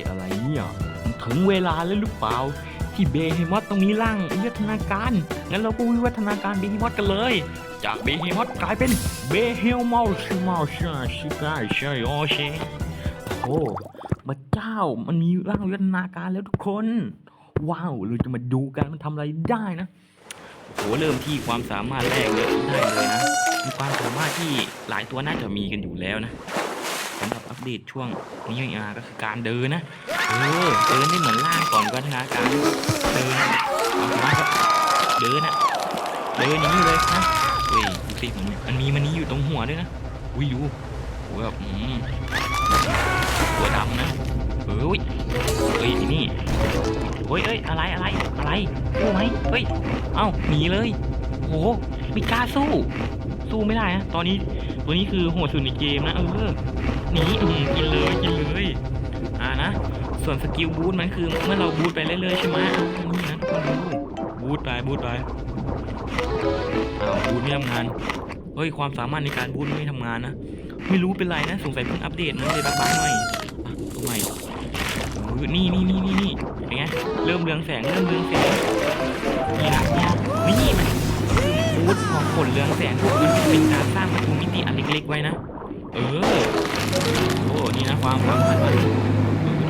ยอะไรเนี่ยถึงเวลาแล้วหรือเปล่า ที่เบเฮมอสต้องมีร่างวิวัฒนาการ งั้นเราก็วิวัฒนาการเบเฮมอสกันเลย จากเบเฮมอสกลายเป็นเบเฮลมอสมอสชิกาชโอเชโอ้พระเจ้ามันมีร่างวิวัฒนาการแล้วทุกคน ว้าว เราจะมาดูกันมันทำอะไรได้นะโอ้โหเริ่มที่ความสามารถแรกเลยได้เลยนะมีความสามารถที่หลายตัวน่าจะมีกันอยู่แล้วนะ สำหรับอัปเดตช่วงนี้อ่าก็คือการเดินนะเออเดินได้เหมือนล่างก่อนวิวัฒนาการเดินเอาละครับเดินอะเดินอย่างนี้เลยนะเฮ้ยดูสิมันมันมีมันนี้อยู่ตรงหัวด้วยนะอุ้ยดูโอ้ยแบบอืมตัวดำนะเฮ้ยเฮ้ยที่นี่เฮ้ยเอ้ยอะไรอะไรอะไรสู้ไหมเฮ้ยเอ้าหนีเลยโอ้ ไม่กล้าสู้ สู้ไม่ได้นะตอนนี้ตัวนี้คือโหดสุดในเกมนะเออหนีอืมกินเลยกินเลยอ่านะส่วนสกิลบูทมันคือเมื่อเราบูทไปเรื่อยๆใช่ไหมนี่นะทุกคนดูบูทไปบูทไปอ้าวบูทไม่ทำงานเฮ้ยความสามารถในการบูทไม่ทำงานนะไม่รู้เป็นไรนะสงสัยเพิ่งอัปเดตนเลยบั๊กๆหน่อยอะทำไมโอ้ยนี่นี่นี่นี่นี่เป็นไงเริ่มเรืองแสงเริ่มเรืองแสงนี่นะนี่นี่ มันคือบูทของผลเรืองแสงมันเป็นการสร้างประตูมิติอันเล็กๆไว้นะ เออ โอ้ นี่นะความความสามารถทุ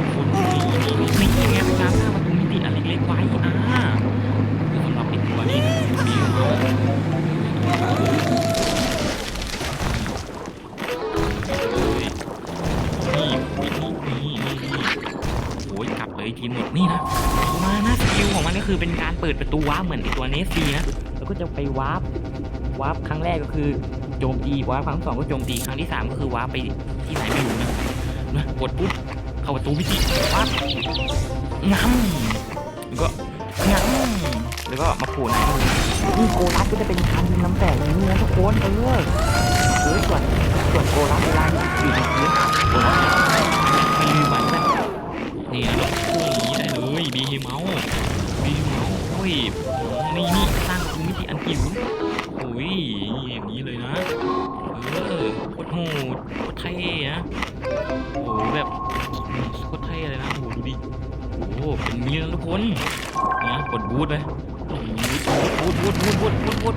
กคนนี่นี่นี่นี่ไงเป็นการสร้างประตูมิติอันเล็กๆไว้อ่าสำหรับไอ้ตัวนี้นะบิวเอานี่นี่นี่นี่นี่โอ้ยกลับเลยทีหมดนี่นะมาหนะสกิลของมันก็คือเป็นการเปิดประตูว้าเหมือนตัวเนสซีนะ แล้วก็จะไปวาร์ปวาร์ปครั้งแรกก็คือโจมตีวาร์ปครั้งสองก็โจมตีครั้งที่สามก็คือวาร์ปไปที่ไหนไม่รู้นะนะกดปุ๊บเข้าประตูพิธีปั๊บงำแล้วก็งำแล้วก็มาโผล่ไหนนี่โกลัสก็จะเป็นการยิงน้ำแตกอย่างนี้นะทุกคนเออเออส่วนส่วนโกลัสเวลาอยู่ในพื้นโกลัสไม่ลืมไปนนี่นะพวกนี้ได้เลยบีเมาส์บีเมาส์ ยนี่นี่สร้างประตูมิติอันจิ๋วโอ้ยอย่างนี้เลยนะ เออโคตรโหดโคตรเท่นะโอ้แบบโคตรเท่เลยนะโอ้ดูดิโอ้เป็นมีแล้วทุกคนนะกดบูทไปบูทบูทบูทบูทบูทบูท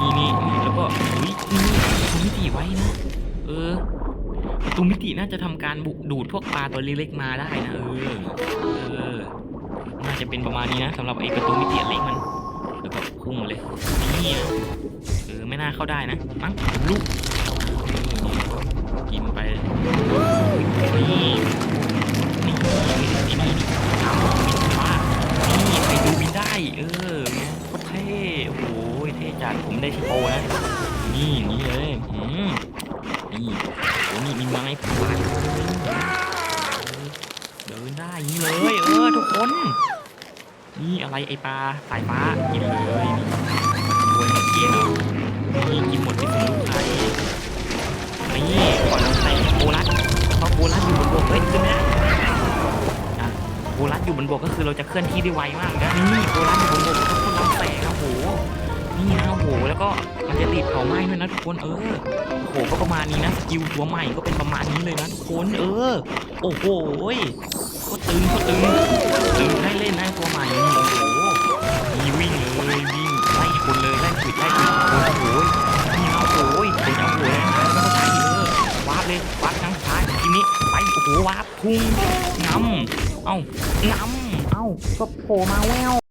นี่นี่นี่แล้วก็อุ้ยนี่ประตูมิติไว้นะเออประตูมิติน่าจะทำการบุกดูดพวกปลาตัวเล็กๆมาได้นะเออ เออาจะเป็นประมาณนี้นะสำหรับไอ้ประตูมิติเล็กมันแล้วก็พุ่งมาเลยนี่นะเออไม่น่าเข้าได้นะมั้งลูกกินไปนี่นี่นี่นี่เอาบินมานี่ไปดูบินได้เออโคตรเท่โอ้โหเท่จัดผมได้ชิโปนะนี่นี่เลยอืมนี่โอ้นี่มีไม้ผลเดินได้ย่างนี่เลยเออทุกคน นี่อะไรไอปลาสายฟ้ากินเลยนี่โวยหมดเกลี้ยงแล้วนี่กินหมดที่ผมลูกใครนี่ก่อนเราใส่โคลัสเพราะโกลัสอยู่บนบกเฮ้ยขึ้นไม่ได้อะโกลัสอยู่บนบกก็คือเราจะเคลื่อนที่ได้ไวมากนะนี่โกลัสอยู่บนบกทุกคนรับแสงนะโหนี่นะโหแล้วก็มันจะติดเผาไหม้ด้วยนะทุกคนเออโหก็ประมาณนี้นะสกิลตัวใหม่ก็เป็นประมาณนี้เลยนะทุกคนเออ โอ้โห ตรตึงโคตรตึงตึงได้เล่นนะตัวใหม่นี่โอ้โหมีวิ่งเลยวิ่งไล่คนเลยไล่ขวิดไล่ขวิดคนโอ้โหนี่นะโอ้ยเป็นเอาโหเลยนะไม่ต้องใช้เลยวาร์ปเลยวาร์ปครั้งท้ายทีนี้ไปโอ้โหวาร์ปพุ่งน้ำเอ้าน้ำเอ้าก็โผล่มาแวว